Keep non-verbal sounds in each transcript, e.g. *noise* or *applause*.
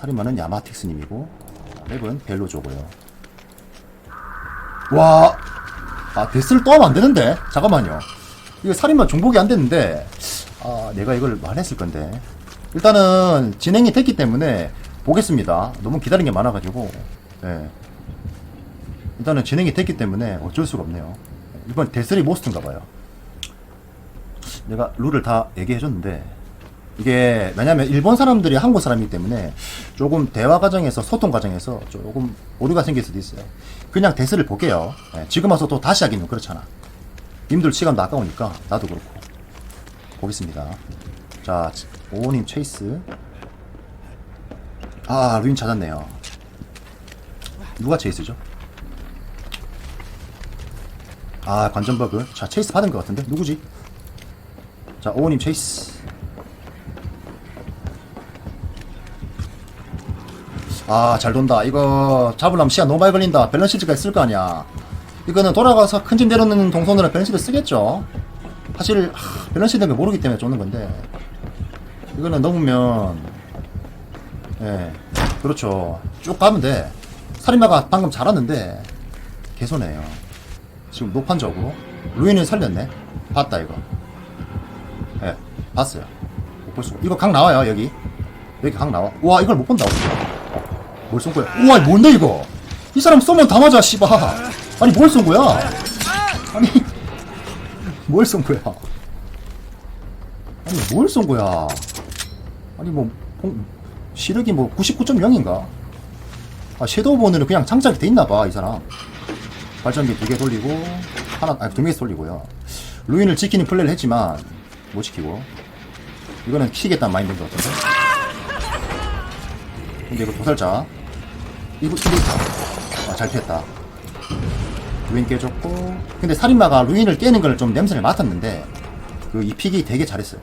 자, 살인마는 야마틱스님이고 맵은 벨로조고요. 와, 아 데스를 또 하면 안 되는데 잠깐만요. 이거 살인마 중복이 안 됐는데 아 내가 이걸 말했을 건데 일단은 진행이 됐기 때문에 보겠습니다. 너무 기다린 게 많아가지고 예. 일단은 진행이 됐기 때문에 어쩔 수가 없네요. 이번 데스리 모스트인가 봐요. 내가 룰을 다 얘기해줬는데 이게 왜냐면 일본 사람들이 한국 사람이기 때문에 조금 대화 과정에서 소통 과정에서 조금 오류가 생길 수도 있어요. 그냥 데스를 볼게요. 예, 지금 와서 또 다시 하기는 그렇잖아. 님들 시간도 아까우니까 나도 그렇고 보겠습니다. 자 오님 체이스 아 루인 찾았네요. 누가 체이스죠? 아 관전 버그 자 체이스 받은 것 같은데 누구지? 자 오님 체이스 아 잘 돈다. 이거 잡으려면 시간 너무 많이 걸린다. 밸런시즈가 있을 거 아니야. 이거는 돌아가서 큰집 내려놓는 동선으로 밸런시드 쓰겠죠. 사실 하, 밸런시드는 걸 모르기 때문에 쫓는 건데. 이거는 넘으면 예 그렇죠. 쭉 가면 돼. 살인마가 방금 잘하는데 개손해요. 지금 노판적으로. 루인을 살렸네. 봤다 이거. 예 봤어요. 못 볼 수가 이거 각 나와요 여기. 여기 각 나와. 와 이걸 못 본다 뭘 쏜 거야? 우와 뭔데 이거? 이 사람 쏘면 다 맞아 씨발 아니 뭘 쏜 거야? 아니 뭘 쏜 거야? 아니 뭘 쏜 거야? 아니 뭐 공- 시력이 뭐 99.0인가? 아 섀도우 본으로 그냥 장착이 돼 있나 봐 이 사람. 발전기 두 개 돌리고 하나 아니 두 개씩 돌리고요. 루인을 지키는 플레이를 했지만 못 지키고. 이거는 키겠다는 마인드인 것 같은데. 근데 이거 도살자 이거 이거. 아잘 피했다. 루인 깨졌고 근데 살인마가 루인을 깨는 걸 좀 냄새를 맡았는데 그 이 픽이 되게 잘했어요.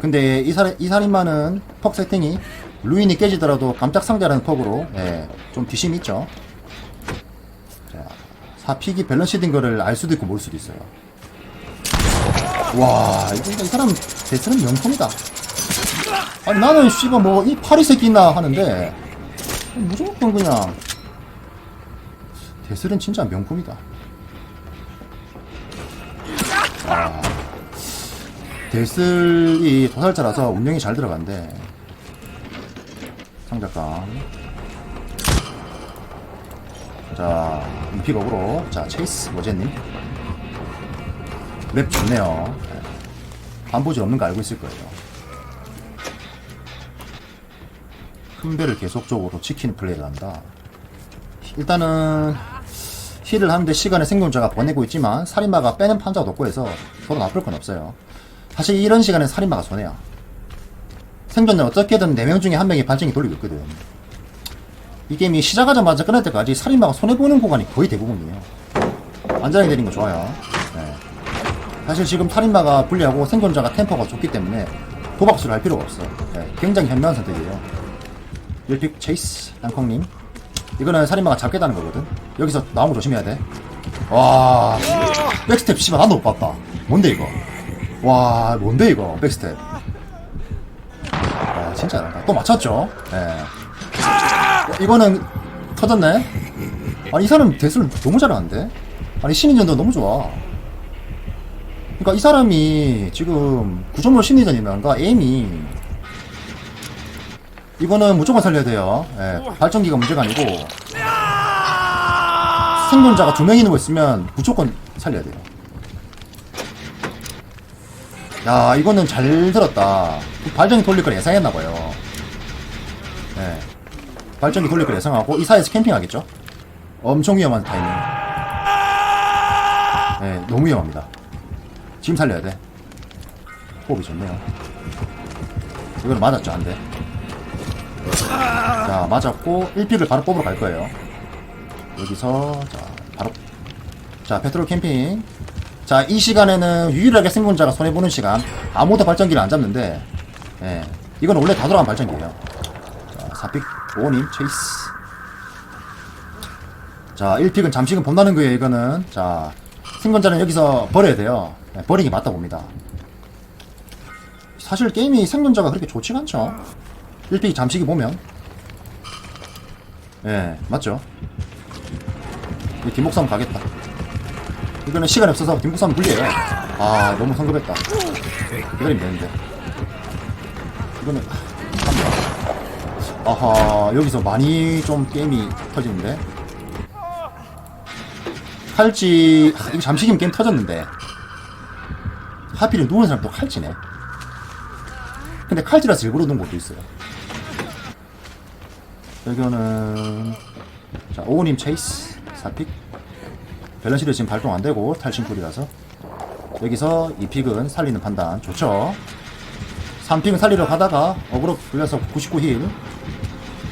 근데 이, 살, 이 살인마는 퍽 세팅이 루인이 깨지더라도 깜짝 상자라는 퍽으로 예, 좀 뒷심이 있죠. 자, 사픽이 밸런시된 거를 알 수도 있고 모를 수도 있어요. 와 이거 이 사람 데스는 명품이다. 아니 나는 씨가 뭐이 파리 새끼 있나 하는데 무조건 그냥. 데스는 진짜 명품이다. 아, 데슬이 도살자라서 운영이 잘 들어간대. 상작감 자 인픽업으로. 자 체이스 모제님. 맵 좋네요. 네. 반보질 없는 거 알고 있을 거예요 큰 배를 계속적으로 지키는 플레이를 한다. 일단은 힐을 하는데 시간을 생존자가 보내고 있지만 살인마가 빼는 판자가 높고 해서 서로 나쁠 건 없어요. 사실 이런 시간에 살인마가 손해야. 생존자 어떻게든 4명 중에 한 명이 발전기 돌리고 있거든. 이 게임이 시작하자마자 끝날 때까지 살인마가 손해보는 구간이 거의 대부분이에요. 안전하게 내린 거 좋아요. 네. 사실 지금 살인마가 불리하고 생존자가 템퍼가 좋기 때문에 도박수를 할 필요가 없어 네. 굉장히 현명한 선택이에요 일픽 체이스 땅콩님. 이거는 살인마가 잡게 다는 거거든. 여기서 거 조심해야 돼와. 백스텝 씨발 나도 못 봤다. 뭔데 이거? 와 뭔데 이거? 백스텝. 와 진짜 잘한다 또 맞췄죠? 예. 이거는 터졌네? 아니 이 사람 대수를 너무 잘하는데? 아니 신인전도 너무 좋아. 그러니까 이 사람이 지금 9점으로 신인전이란가 에임이 이거는 무조건 살려야 돼요. 예, 발전기가 문제가 아니고 생존자가 두 명이 누워 있으면 무조건 살려야 돼요. 야 이거는 잘 들었다. 발전기 돌릴 걸 예상했나 봐요. 네. 발전기 돌릴 걸 예상하고 이 사이에서 캠핑 하겠죠? 엄청 위험한 타이밍. 네 너무 위험합니다. 지금 살려야 돼. 호흡이 좋네요. 이거는 맞았죠 안 돼 자 맞았고 1픽을 바로 뽑으러 갈 거예요 여기서 자 바로 자 페트롤 캠핑 자, 이 시간에는 유일하게 생존자가 손해보는 시간. 아무도 발전기를 안 잡는데, 예. 이건 원래 다 돌아간 발전기예요. 자, 4픽, 5님, 체이스. 자, 1픽은 잠시금 본다는 거예요, 이거는. 자, 생존자는 여기서 버려야 돼요. 예, 버리는 게 맞다 봅니다. 사실 게임이 생존자가 그렇게 좋지가 않죠. 1픽이 잠식이 보면. 예 맞죠? 이 뒷목 싸움 가겠다. 이거는 시간이 없어서 뒷목 싸움 불리해요. 아 너무 성급했다. 기다리면 되는데. 이거는 아, 아하 여기서 많이 좀 게임이 터지는데? 칼찌 아, 이거 잠식이면 게임 터졌는데. 하필이 누운 사람 또 칼찌네. 근데 칼찌라서 일부러 놓은 것도 있어요 여기는 자 오우님 체이스 4픽. 밸런시도 지금 발동 안되고 탈신풀이라서. 여기서 이 픽은 살리는 판단 좋죠? 3픽은 살리러 가다가 어그로 불려서 99힐.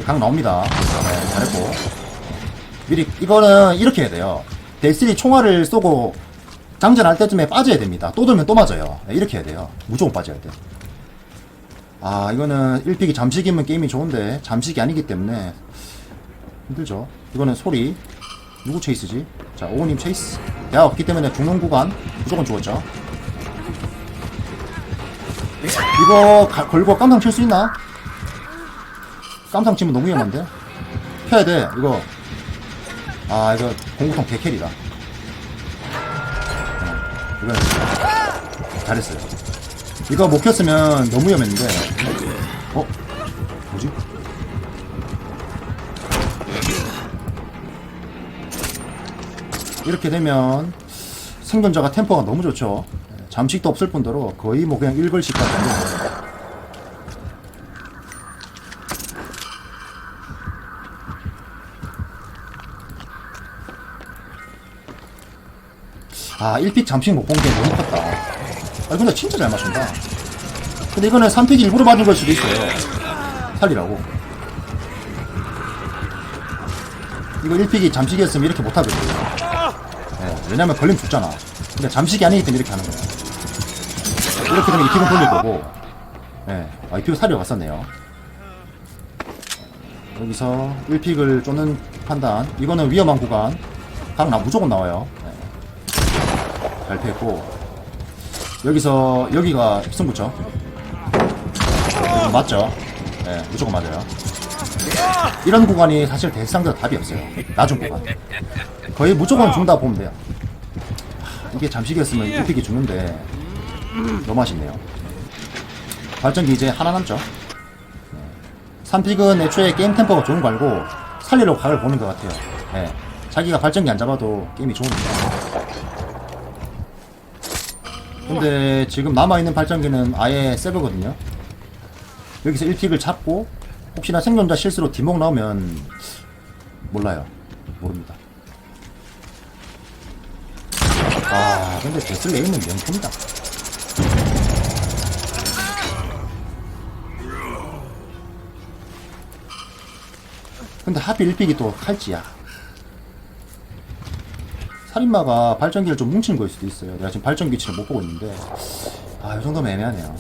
강 나옵니다. 네, 잘했고. 미리 이거는 이렇게 해야 돼요. 델스리 총알을 쏘고 장전할 때쯤에 빠져야 됩니다. 또 돌면 또 맞아요. 네, 이렇게 해야 돼요. 무조건 빠져야 돼 아 이거는 1픽이 잠식이면 게임이 좋은데 잠식이 아니기 때문에 힘들죠. 이거는 소리. 누구 체이스지? 자 오우님 체이스. 대화 없기 때문에 죽는 구간 무조건 죽었죠. 이거 가- 걸고 깜상 칠 수 있나? 깜상 치면 너무 위험한데? 펴야 돼 이거. 아 이거 공구통 개캐리다. 어, 이거 잘했어요 이거 못 켰으면 너무 위험했는데 어? 뭐지? 이렇게 되면 생존자가 템포가 너무 좋죠 잠식도 없을 뿐더러 거의 뭐 그냥 1걸씩 가는 아 1픽 잠식 못 본 게 너무 컸다 아 근데 진짜 잘 맞춘다. 근데 이거는 3픽이 일부러 맞은 걸 수도 있어요 살리라고. 이거 1픽이 잠식이었으면 이렇게 못하거든요 예, 왜냐면 걸리면 죽잖아. 근데 잠식이 아니기 때문에 이렇게 하는 거야. 이렇게 되면 2픽은 돌릴 거고. 예, 아 2픽을 살려 갔었네요. 여기서 1픽을 쫓는 판단. 이거는 위험한 구간. 강나 무조건 나와요. 예. 잘 패고 여기서 여기가 승부처? 맞죠? 네 무조건 맞아요. 이런 구간이 사실 대상자 답이 없어요. 나중 구간. 거의 무조건 중다 보면 돼요. 하, 이게 잠식이었으면 1픽이 죽는데 너무 아쉽네요. 발전기 이제 하나 남죠? 3픽은 애초에 게임 템포가 좋은 거 알고 살리려고 각을 보는 것 같아요. 네. 자기가 발전기 안 잡아도 게임이 좋으니까 근데 지금 남아있는 발전기는 아예 세브거든요. 여기서 1픽을 잡고 혹시나 생존자 실수로 뒷목 나오면 몰라요. 모릅니다. 아 근데 데슬 레이는 명품이다. 근데 하필 1픽이 또 칼찌야 살인마가 발전기를 좀 뭉친 거일 수도 있어요. 내가 지금 발전기 위치를 못 보고 있는데, 아, 이 정도면 애매하네요.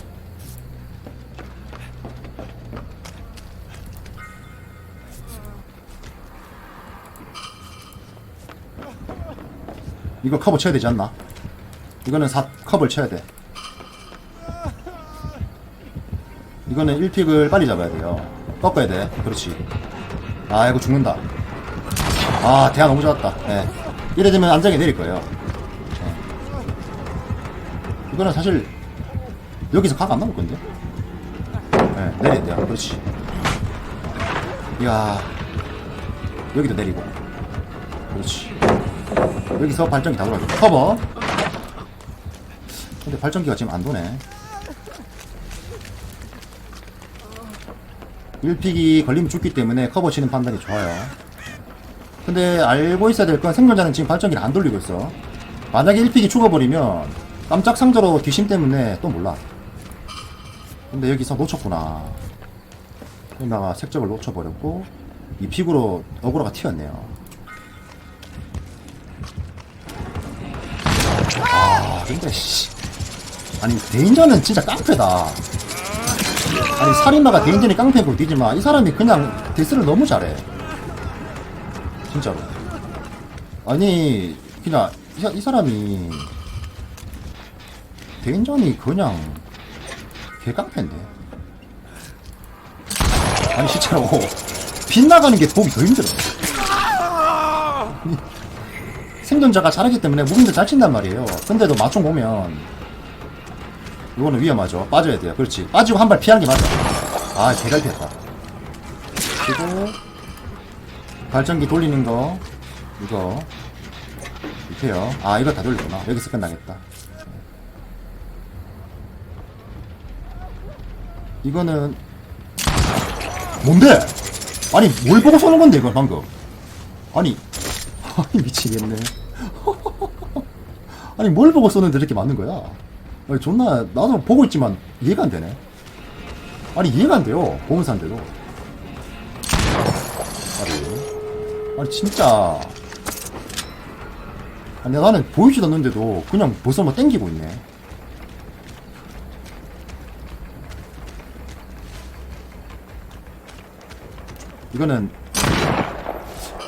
이거 커버 쳐야 되지 않나? 이거는 4 컵을 쳐야 돼. 이거는 1픽을 빨리 잡아야 돼요. 꺾어야 돼. 그렇지. 아, 이거 죽는다. 아, 대화 너무 좋았다. 예. 이래 되면 안장이 내릴 거예요. 예. 이거는 사실 여기서 각 안 나올 건데. 예, 내려야 돼요. 그렇지. 이야, 여기도 내리고. 그렇지. 여기서 발전기 다 돌아줘. 커버. 근데 발전기가 지금 안 도네. 1픽이 걸리면 죽기 때문에 커버 치는 판단이 좋아요. 근데 알고 있어야 될 건 생존자는 지금 발전기를 안 돌리고 있어. 만약에 1픽이 죽어버리면 깜짝 상자로 귀신 때문에 또 몰라. 근데 여기서 놓쳤구나. 그러다가 색적을 놓쳐버렸고 이 픽으로 어그로가 튀었네요. 아 근데 씨. 아니 대인전은 진짜 깡패다. 아니 살인마가 대인전이 깡패고 뒤지마 이 사람이 그냥 데스를 너무 잘해. 진짜로. 아니, 그냥, 이, 사- 이 사람이, 대인전이 그냥, 개깡패인데. 아니 진짜로. 빗나가는 게 보기 더 힘들어. 생존자가 잘하기 때문에 무빙도 잘 친단 말이에요. 근데도 맞춤 보면 이거는 위험하죠. 빠져야 돼요. 그렇지. 빠지고 한 발 피하는 게 맞아. 아 개잘 피했다. 그리고 발전기 돌리는 거. 이거. 이렇게요. 아 이거 다 돌리구나. 여기서 끝나겠다. 이거는 뭔데? 아니 뭘 보고 쏘는 건데 이건 방금? 아니 *laughs* 아니 미치겠네. *laughs* 아니 뭘 보고 쏘는데 이렇게 맞는 거야? 아니 존나 나도 보고 있지만 이해가 안 되네. 아니 이해가 안 돼요. 보면서 한데도 아니 진짜. 아니 나는 보이지도 않는데도 그냥 벌써 뭐 땡기고 있네. 이거는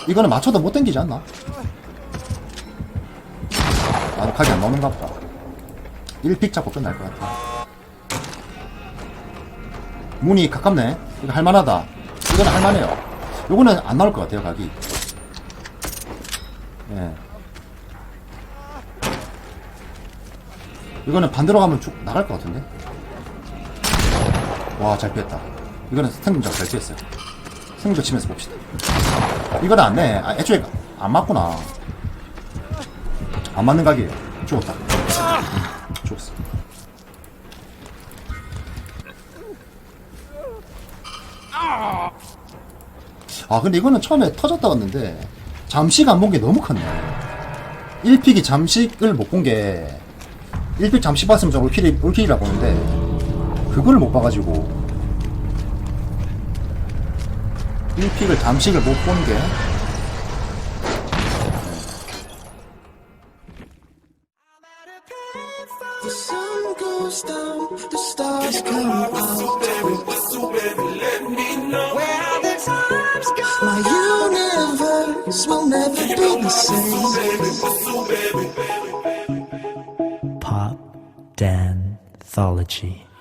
이거는 맞춰도 못 땡기지 않나? 아 각이 안 나오는가 보다. 1픽 잡고 끝날 것 같아. 문이 가깝네. 이거 할만하다. 이거는 할만해요. 요거는 안 나올 것 같아요 각이 예 이거는 반대로 가면 쭉 나갈 것 같은데 와 잘 피했다 이거는 스탠딩 잘 피했어요 승부 치면서 봅시다. 이건 안 내. 아, 애초에 안 맞구나. 안 맞는 각이에요. 죽었다. 응, 죽었어. 아, 근데 이거는 처음에 터졌다 갔는데, 잠식 안 본 게 너무 컸네. 1픽이 잠식을 못 본 게, 1픽 잠식 봤으면 저 올킬이, 올킬이라고 보는데, 그걸 못 봐가지고, 1픽을 잠식을 못 본 게. energy.